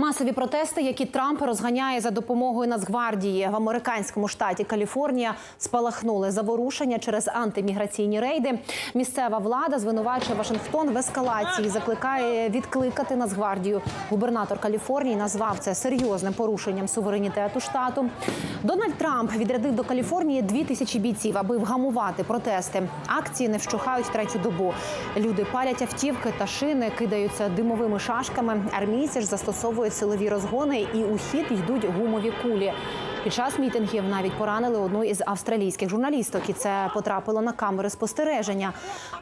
Масові протести, які Трамп розганяє за допомогою Нацгвардії в американському штаті Каліфорнія, спалахнули заворушення через антиміграційні рейди. Місцева влада звинувачує Вашингтон в ескалації, закликає відкликати Нацгвардію. Губернатор Каліфорнії назвав це серйозним порушенням суверенітету штату. Дональд Трамп відрядив до Каліфорнії дві тисячі бійців, аби вгамувати протести. Акції не вщухають третю добу. Люди палять автівки та шини, кидаються димовими шашками. Армійці ж застосовують силові розгони і у хід йдуть гумові кулі. Під час мітингів навіть поранили одну із австралійських журналісток, і це потрапило на камери спостереження.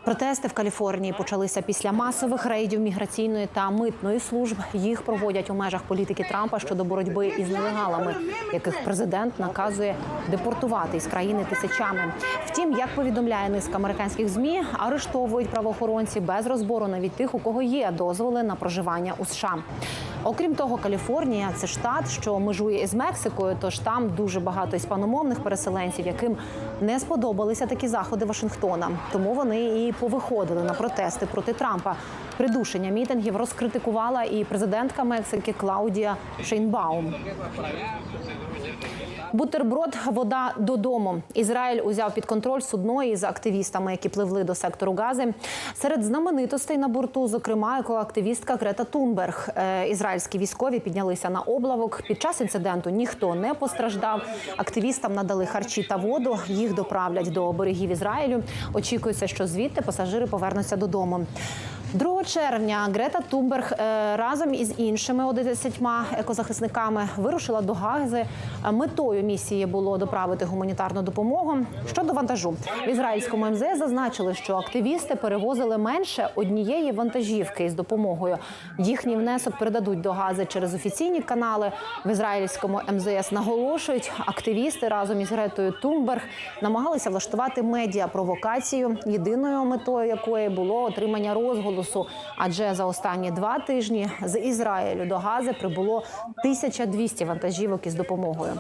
Протести в Каліфорнії почалися після масових рейдів міграційної та митної служб. Їх проводять у межах політики Трампа щодо боротьби із нелегалами, яких президент наказує депортувати із країни тисячами. Втім, як повідомляє низка американських змі, арештовують правоохоронці без розбору навіть тих, у кого є дозволи на проживання у США. Окрім того, Каліфорнія це штат, що межує із Мексикою, тож там дуже багато іспаномовних переселенців, яким не сподобалися такі заходи Вашингтона. Тому вони і повиходили на протести проти Трампа. Придушення мітингів розкритикувала і президентка Мексики Клаудія Шейнбаум. Бутерброд, вода додому. Ізраїль узяв під контроль судно із активістами, які пливли до сектору Гази. Серед знаменитостей на борту, зокрема, екоактивістка Грета Тунберг. Е, Ізраїльські військові піднялися на облавок. Під час інциденту ніхто не постраждав. Активістам надали харчі та воду. Їх доправлять до берегів Ізраїлю. Очікується, що звідти пасажири повернуться додому. 2 червня Грета Тунберг е, разом із іншими 11 екозахисниками вирушила до Гази. Метою місії було доправити гуманітарну допомогу. Щодо вантажу в ізраїльському МЗС зазначили, що активісти перевозили менше однієї вантажівки із допомогою. Їхній внесок передадуть до Гази через офіційні канали. В ізраїльському МЗС наголошують, активісти разом із Гретою Тунберг намагалися влаштувати медіа провокацію, єдиною метою якої було отримання розголосу. Адже за останні два тижні з Ізраїлю до Гази прибуло 1200 вантажівок із допомогою.